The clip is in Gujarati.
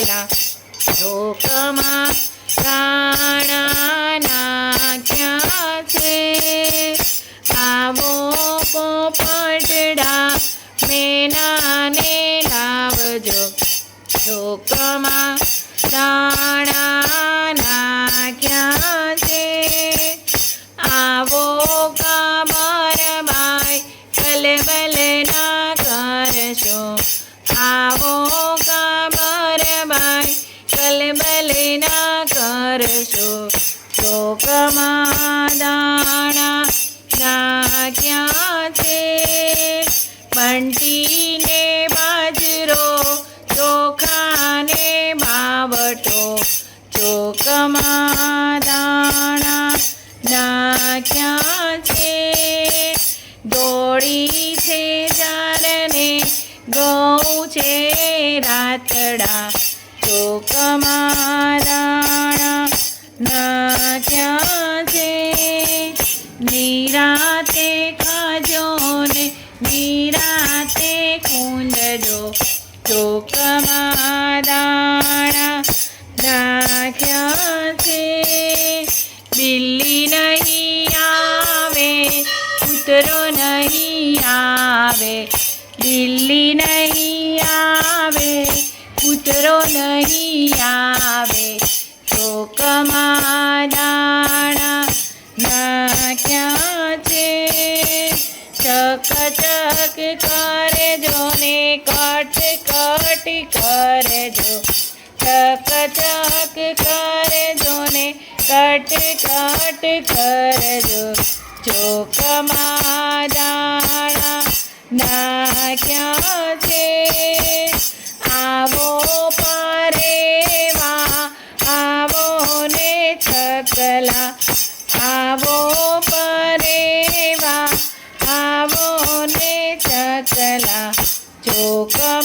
ચકલા લોકમાં પ્રાણા ક્યાં છે? આવો પોપટડા મેનાને લાવજો લોકમાં દાણા કામરબાઈ કલબલ ના કરશો ચોકમાં દાણા નાખ્યા છે? બંટીને બાજરો, ચોખાને બાવટો ચોકમાં દાણા નાખ્યા છે? દોડી છે જારને, ગૌ છે રાતડા ચોકમાં ના ક્યાં છે નિરાતે ખાજો ને નિરાતે કુંદજો ચોકમાં ના ક્યાં છે બિલ્લી નહીં આવે કૂતરો નહીં આવે બિલ્લી કૂતરો નહીં આવે ચોકમાં દાણા નાખ્યા છે. ચક ચક કરે જો ને કટ કટ કરે જો. ચક ચક કરે જો ને કટ કટ કરે જો. ચોકમાં દાણા નાખ્યા છે. છકલા આવો પરેવા આવો ને ચકલા ચોકમાં